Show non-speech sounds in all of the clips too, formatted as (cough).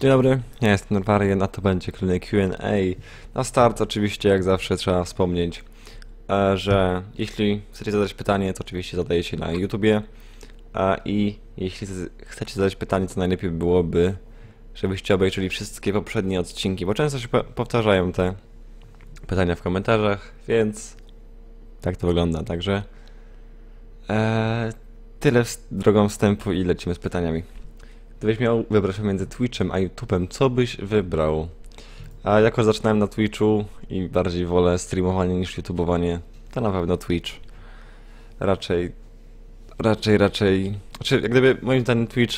Dzień dobry, ja jestem Norwarian, a to będzie kolejny Q&A. Na start oczywiście, jak zawsze, trzeba wspomnieć, e, że jeśli chcecie zadać pytanie, to oczywiście zadajecie na YouTubie. a I jeśli chcecie zadać pytanie, to najlepiej byłoby, żebyście obejrzeli wszystkie poprzednie odcinki, bo często się po- powtarzają te pytania w komentarzach, więc tak to wygląda. Także e, tyle drogą wstępu i lecimy z pytaniami. Gdybyś miał wybrać między Twitchem a YouTube'em, co byś wybrał? A jako zaczynałem na Twitchu i bardziej wolę streamowanie niż YouTubeowanie, to na pewno Twitch. Raczej, raczej, raczej. Znaczy, jak gdyby moim zdaniem Twitch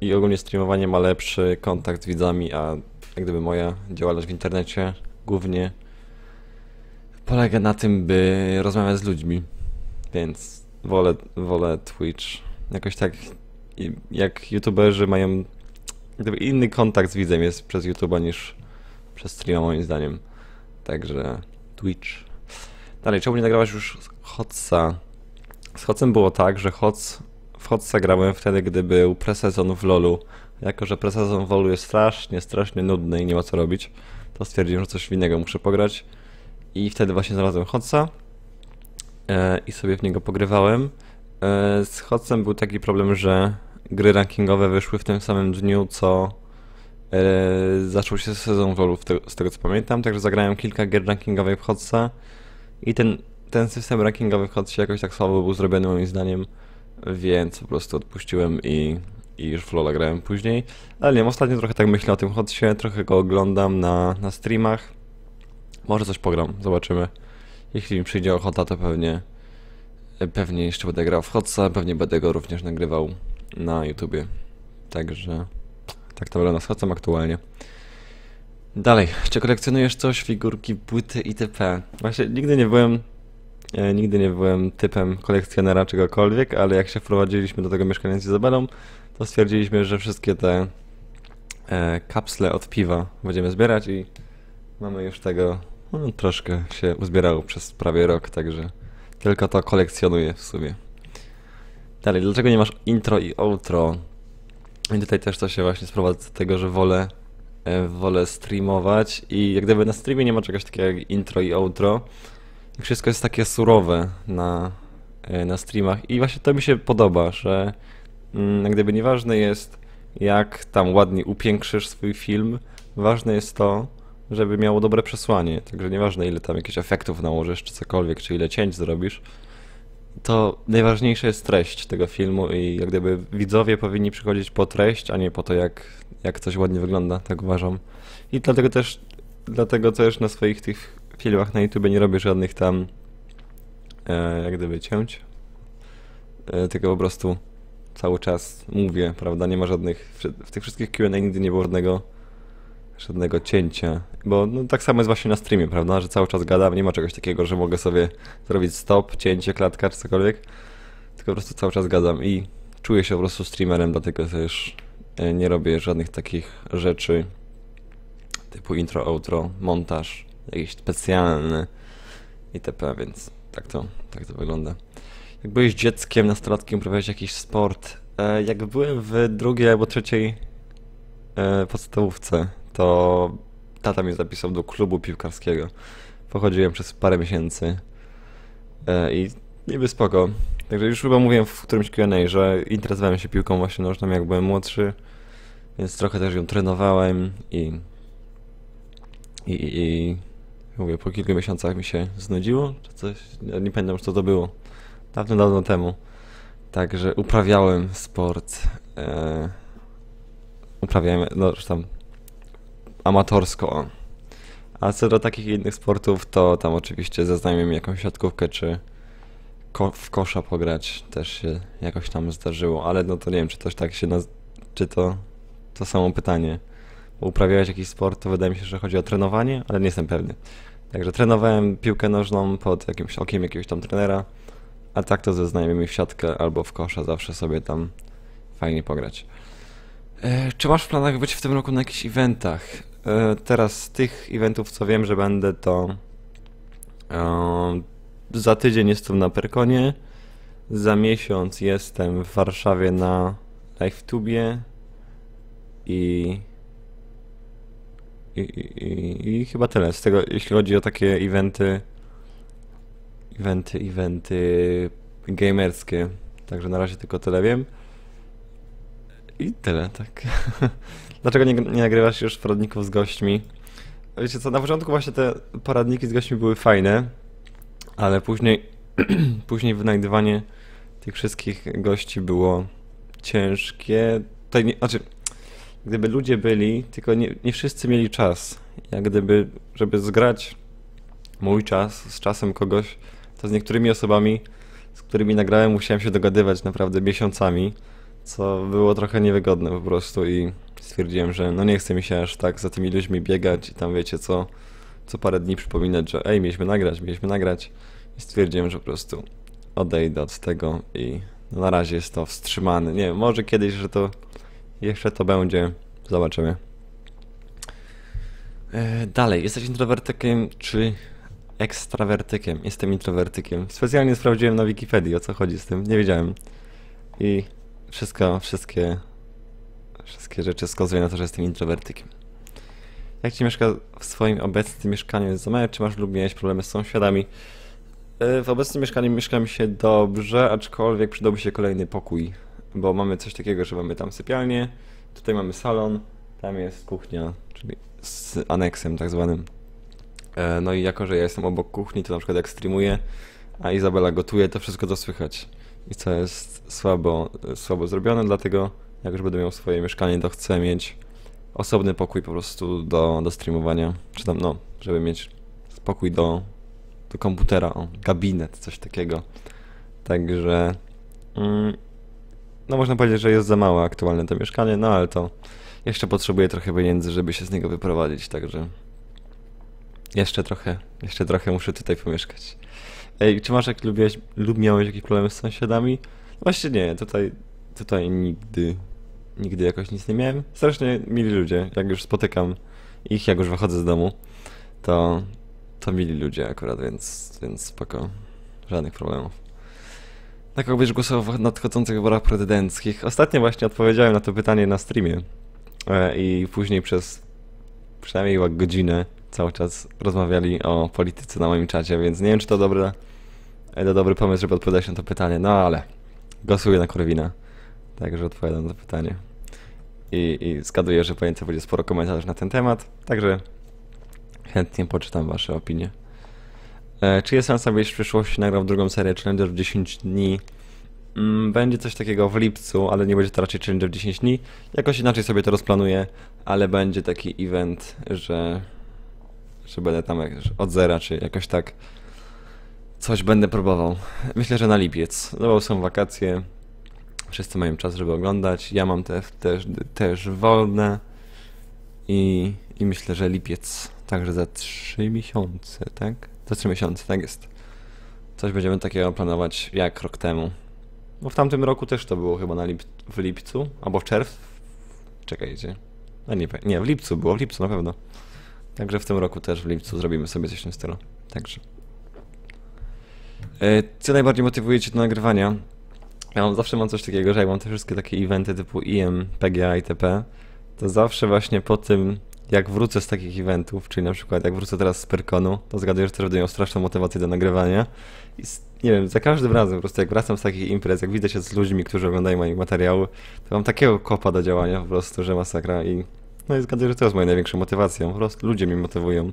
i ogólnie streamowanie ma lepszy kontakt z widzami, a jak gdyby moja działalność w internecie głównie polega na tym, by rozmawiać z ludźmi. Więc wolę, wolę Twitch. Jakoś tak jak youtuberzy mają inny kontakt z widzem jest przez YouTube'a niż przez streama moim zdaniem. Także Twitch. Dalej, czemu nie nagrałaś już Hotsa? Z Hotsem było tak, że Hots, w Hotsa grałem wtedy, gdy był presezon w LoLu. Jako, że presezon w LoLu jest strasznie, strasznie nudny i nie ma co robić, to stwierdziłem, że coś innego muszę pograć. I wtedy właśnie znalazłem Hotsa e, i sobie w niego pogrywałem. E, Z Hotsem był taki problem, że gry rankingowe wyszły w tym samym dniu, co e, zaczął się sezon w LoLu, w te, z tego co pamiętam, także zagrałem kilka gier rankingowych w Hotsa i ten, ten system rankingowy w Hotsie jakoś tak słabo był zrobiony moim zdaniem, więc po prostu odpuściłem i, i już w LoLa grałem później. Ale nie wiem, ostatnio trochę tak myślę o tym Hotsie, trochę go oglądam na, na streamach. Może coś pogram, zobaczymy. Jeśli mi przyjdzie ochota, to pewnie Pewnie jeszcze będę grał w Hotsa, pewnie będę go również nagrywał na YouTubie. Także tak to wygląda z Hotsem aktualnie. Dalej, czy kolekcjonujesz coś, figurki, płyty itp? Właśnie nigdy nie byłem e, nigdy nie byłem typem kolekcjonera czegokolwiek, ale jak się wprowadziliśmy do tego mieszkania z Izabelą, to stwierdziliśmy, że wszystkie te e, kapsle od piwa będziemy zbierać i mamy już tego no, troszkę się uzbierało przez prawie rok, także tylko to kolekcjonuję w sumie. Dalej, dlaczego nie masz intro i outro? I tutaj też to się właśnie sprowadza do tego, że wolę, e, wolę streamować i jak gdyby na streamie nie ma czegoś takiego jak intro i outro. I wszystko jest takie surowe na, e, na streamach i właśnie to mi się podoba, że mm, jak gdyby nieważne jest jak tam ładnie upiększysz swój film, ważne jest to, żeby miało dobre przesłanie. Także nieważne ile tam jakichś efektów nałożysz, czy cokolwiek, czy ile cięć zrobisz, to najważniejsza jest treść tego filmu i jak gdyby widzowie powinni przychodzić po treść, a nie po to, jak, jak coś ładnie wygląda, tak uważam. I dlatego też, dlatego też na swoich tych filmach na YouTube nie robię żadnych tam e, jak gdyby cięć, e, tylko po prostu cały czas mówię, prawda, nie ma żadnych, w, w tych wszystkich Q&A nigdy nie było żadnego żadnego cięcia. Bo no, tak samo jest właśnie na streamie, prawda? Że cały czas gadam, nie ma czegoś takiego, że mogę sobie zrobić stop, cięcie, klatka czy cokolwiek. Tylko po prostu cały czas gadam i czuję się po prostu streamerem, dlatego też e, nie robię żadnych takich rzeczy typu intro, outro, montaż, jakiś specjalny itp., więc tak to, tak to wygląda. Jak byłeś dzieckiem, nastolatkiem, uprawiałeś jakiś sport. E, jak byłem w drugiej albo trzeciej e, podstawówce, to tata mnie zapisał do klubu piłkarskiego. Pochodziłem przez parę miesięcy e, i niby spoko. Także już chyba mówiłem w którymś Q&A, że interesowałem się piłką właśnie nożną jak byłem młodszy, więc trochę też ją trenowałem i i, i, i mówię, po kilku miesiącach mi się znudziło, czy coś, nie pamiętam już co to było, dawno, dawno temu. Także uprawiałem sport, e, uprawiałem, no tam amatorsko. A co do takich innych sportów, to tam oczywiście ze znajomymi jakąś siatkówkę czy ko w kosza pograć też się jakoś tam zdarzyło, ale no to nie wiem, czy coś tak się czy to to samo pytanie. Bo uprawiałeś jakiś sport, to wydaje mi się, że chodzi o trenowanie, ale nie jestem pewny. Także trenowałem piłkę nożną pod jakimś okiem jakiegoś tam trenera, a tak to ze znajomymi w siatkę albo w kosza zawsze sobie tam fajnie pograć. E, czy masz w planach być w tym roku na jakichś eventach? E, teraz z tych eventów, co wiem, że będę, to e, za tydzień jestem na Perkonie, za miesiąc jestem w Warszawie na LiveTubie i i, i, i, chyba tyle. Z tego, jeśli chodzi o takie eventy, eventy, eventy gamerskie. Także na razie tylko tyle wiem. I tyle, tak. (laughs) Dlaczego nie, nie nagrywasz już poradników z gośćmi? Wiecie co, na początku właśnie te poradniki z gośćmi były fajne, ale później, (clears throat) później wynajdywanie tych wszystkich gości było ciężkie. Tutaj nie, znaczy, gdyby ludzie byli, tylko nie, nie wszyscy mieli czas. Jak gdyby, żeby zgrać mój czas z czasem kogoś, to z niektórymi osobami, z którymi nagrałem, musiałem się dogadywać naprawdę miesiącami, co było trochę niewygodne po prostu i stwierdziłem, że no nie chce mi się aż tak za tymi ludźmi biegać i tam wiecie co, co parę dni przypominać, że ej, mieliśmy nagrać, mieliśmy nagrać i stwierdziłem, że po prostu odejdę od tego i na razie jest to wstrzymane. Nie wiem, może kiedyś, że to jeszcze to będzie, zobaczymy. E, dalej, jesteś introwertykiem czy ekstrawertykiem? Jestem introwertykiem. Specjalnie sprawdziłem na Wikipedii o co chodzi z tym, nie wiedziałem. I wszystko, wszystkie Wszystkie rzeczy wskazują na to, że jestem introwertykiem. Jak ci mieszka w swoim obecnym mieszkaniu jest za małe, czy masz lub miałeś problemy z sąsiadami? E, w obecnym mieszkaniu mieszkam się dobrze, aczkolwiek przydałby się kolejny pokój, bo mamy coś takiego, że mamy tam sypialnię, tutaj mamy salon, tam jest kuchnia, czyli z aneksem tak zwanym. E, no i jako, że ja jestem obok kuchni, to na przykład jak streamuję, a Izabela gotuje, to wszystko to słychać. I co jest słabo, słabo zrobione, dlatego jak już będę miał swoje mieszkanie, to chcę mieć osobny pokój po prostu do, do streamowania. Czy tam, no, żeby mieć spokój do, do komputera, o, gabinet, coś takiego. Także, mm, no można powiedzieć, że jest za małe aktualne to mieszkanie, no ale to jeszcze potrzebuję trochę pieniędzy, żeby się z niego wyprowadzić, także jeszcze trochę, jeszcze trochę muszę tutaj pomieszkać. Ej, czy masz jak lubiłeś, lub miałeś jakieś problemy z sąsiadami? Właśnie nie, tutaj, tutaj nigdy nigdy jakoś nic nie miałem. Strasznie mili ludzie, jak już spotykam ich, jak już wychodzę z domu, to, to mili ludzie akurat, więc, więc spoko. Żadnych problemów. Na kogo byś głosował w nadchodzących wyborach prezydenckich? Ostatnio właśnie odpowiedziałem na to pytanie na streamie e, i później przez przynajmniej godzinę cały czas rozmawiali o polityce na moim czacie, więc nie wiem, czy to dobre, to dobry pomysł, żeby odpowiadać na to pytanie, no ale głosuję na Korwina. Także odpowiadam na pytanie. I, i zgaduję, że pamiętam będzie sporo komentarzy na ten temat, także chętnie poczytam wasze opinie. E, czy jest szansa, byś w przyszłości nagrał drugą serię Challenger w 10 dni? Mm, będzie coś takiego w lipcu, ale nie będzie to raczej Challenger w 10 dni. Jakoś inaczej sobie to rozplanuję, ale będzie taki event, że, że będę tam od zera, czy jakoś tak coś będę próbował. Myślę, że na lipiec. No bo są wakacje, Wszyscy mają czas, żeby oglądać. Ja mam te, też, też wolne. I, I myślę, że lipiec, także za 3 miesiące, tak? Za 3 miesiące, tak jest. Coś będziemy takiego planować jak rok temu. Bo w tamtym roku też to było chyba na lip w lipcu, albo w czerwcu. Czekajcie. A nie, nie, w lipcu było, w lipcu na pewno. Także w tym roku też w lipcu zrobimy sobie coś w tym stylu. Także. E, co najbardziej motywuje Cię do nagrywania? Ja mam, zawsze mam coś takiego, że jak mam te wszystkie takie eventy typu IM, PGA itp., to zawsze właśnie po tym, jak wrócę z takich eventów, czyli na przykład jak wrócę teraz z Perkonu, to zgaduję, że też będę miał straszną motywację do nagrywania. I nie wiem, za każdym razem po prostu jak wracam z takich imprez, jak widzę się z ludźmi, którzy oglądają moje materiały, to mam takiego kopa do działania po prostu, że masakra i no i zgaduję, że to jest moją największą motywacją. Po prostu ludzie mnie motywują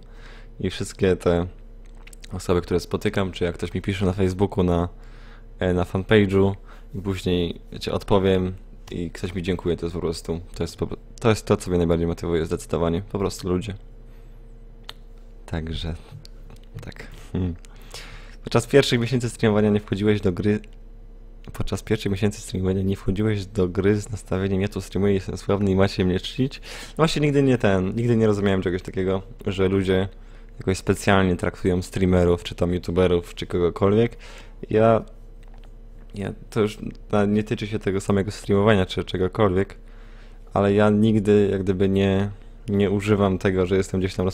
i wszystkie te osoby, które spotykam, czy jak ktoś mi pisze na Facebooku, na, e, na fanpage'u, i później, wiecie, odpowiem i ktoś mi dziękuję, to jest po prostu, to jest, to jest to, co mnie najbardziej motywuje, zdecydowanie, po prostu ludzie. Także, tak. Hmm. Podczas pierwszych miesięcy streamowania nie wchodziłeś do gry, podczas pierwszych miesięcy streamowania nie wchodziłeś do gry z nastawieniem ja tu streamuję, jestem sławny i macie mnie czcić. No właśnie nigdy nie ten, nigdy nie rozumiałem czegoś takiego, że ludzie jakoś specjalnie traktują streamerów, czy tam youtuberów, czy kogokolwiek. Ja nie, to już nie tyczy się tego samego streamowania czy czegokolwiek, ale ja nigdy jak gdyby nie, nie używam tego, że jestem gdzieś tam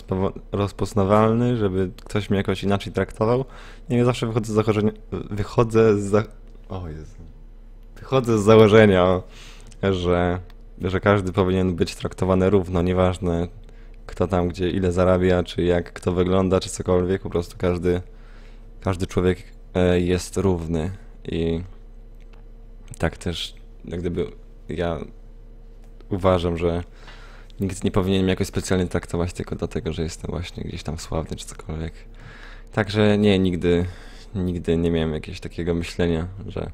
rozpoznawalny, żeby ktoś mnie jakoś inaczej traktował. Nie, zawsze wychodzę z założenia, wychodzę z za... o Jezu. Wychodzę z założenia, że, że każdy powinien być traktowany równo, nieważne kto tam gdzie ile zarabia, czy jak kto wygląda, czy cokolwiek. Po prostu każdy, każdy człowiek e, jest równy i tak też jak gdyby ja uważam, że nikt nie powinien mnie jakoś specjalnie traktować tylko dlatego, że jestem właśnie gdzieś tam sławny czy cokolwiek. Także nie, nigdy, nigdy nie miałem jakiegoś takiego myślenia, że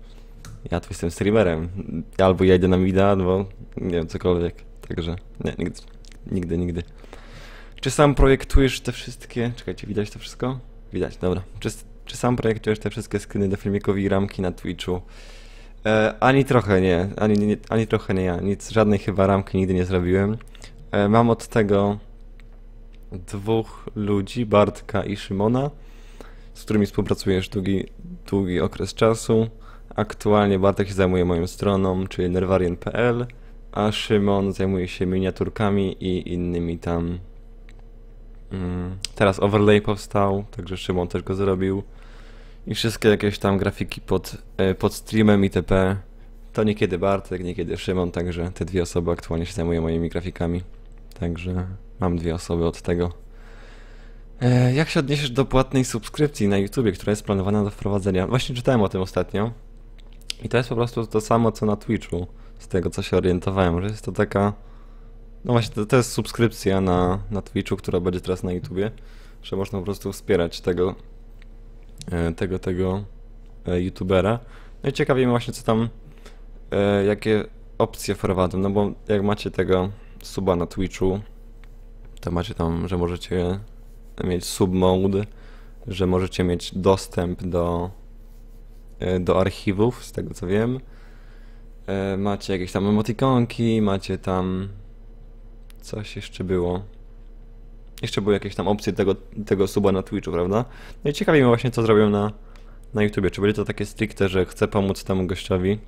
ja tu jestem streamerem. Albo ja idę na mida, albo nie wiem, cokolwiek. Także nie, nigdy, nigdy, nigdy. Czy sam projektujesz te wszystkie... Czekajcie, widać to wszystko? Widać, dobra. Czy, czy sam projektujesz te wszystkie screeny do filmików i ramki na Twitchu? E, ani trochę nie, ani, nie, ani trochę nie ja. Nic, żadnej chyba ramki nigdy nie zrobiłem. E, mam od tego dwóch ludzi, Bartka i Szymona, z którymi współpracuję już długi, długi okres czasu. Aktualnie Bartek się zajmuje moją stroną, czyli nerwarien.pl, a Szymon zajmuje się miniaturkami i innymi tam. Mm, teraz overlay powstał, także Szymon też go zrobił. I wszystkie jakieś tam grafiki pod, e, pod streamem itp. To niekiedy Bartek, niekiedy Szymon, także te dwie osoby aktualnie się zajmują moimi grafikami. Także mam dwie osoby od tego. E, jak się odniesiesz do płatnej subskrypcji na YouTubie, która jest planowana do wprowadzenia? Właśnie czytałem o tym ostatnio. I to jest po prostu to samo co na Twitchu, z tego co się orientowałem, że jest to taka. No właśnie, to, to jest subskrypcja na, na Twitchu, która będzie teraz na YouTubie, że można po prostu wspierać tego, tego, tego e, YouTubera. No i ciekawie mnie właśnie, co tam, e, jakie opcje wprowadzą, no bo jak macie tego suba na Twitchu, to macie tam, że możecie mieć sub mode, że możecie mieć dostęp do E, do archiwów, z tego co wiem. E, macie jakieś tam emotikonki, macie tam... Coś jeszcze było. Jeszcze były jakieś tam opcje tego, tego suba na Twitchu, prawda? No i ciekawi mnie właśnie, co zrobią na, na YouTubie. Czy będzie to takie stricte, że chcę pomóc temu gościowi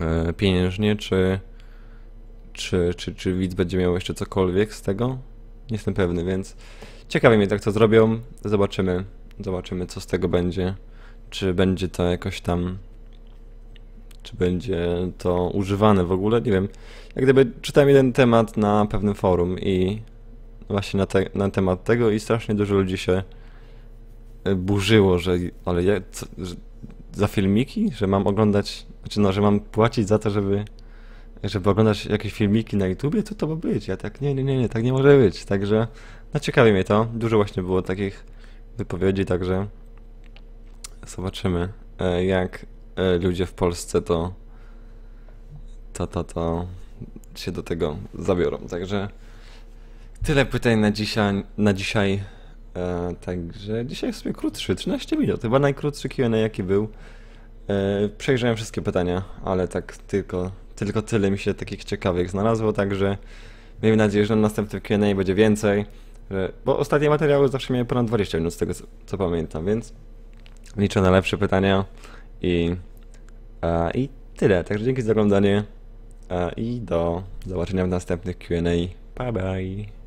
e, pieniężnie, czy, czy, czy, czy widz będzie miał jeszcze cokolwiek z tego? Nie jestem pewny, więc ciekawi mnie tak, co zrobią. Zobaczymy, zobaczymy, co z tego będzie czy będzie to jakoś tam, czy będzie to używane w ogóle, nie wiem. Jak gdyby czytałem jeden temat na pewnym forum i właśnie na, te, na temat tego i strasznie dużo ludzi się e, burzyło, że ale ja, co, że za filmiki, że mam oglądać, znaczy no, że mam płacić za to, żeby żeby oglądać jakieś filmiki na YouTubie, to to ma być. Ja tak, nie, nie, nie, nie, tak nie może być. Także, no ciekawi mnie to. Dużo właśnie było takich wypowiedzi, także Zobaczymy, e, jak e, ludzie w Polsce to, to, to, to się do tego zabiorą. Także tyle pytań na dzisiaj. Na dzisiaj. E, także dzisiaj jest sobie krótszy, 13 minut. Chyba najkrótszy Q&A jaki był. E, przejrzałem wszystkie pytania, ale tak tylko, tylko tyle mi się takich ciekawych znalazło, także miejmy nadzieję, że na następnym Q&A będzie więcej. Że, bo ostatnie materiały zawsze miały ponad 20 minut z tego co, co pamiętam, więc liczę na lepsze pytania i, e, i tyle. Także dzięki za oglądanie e, i do zobaczenia w następnych Q&A. Bye bye.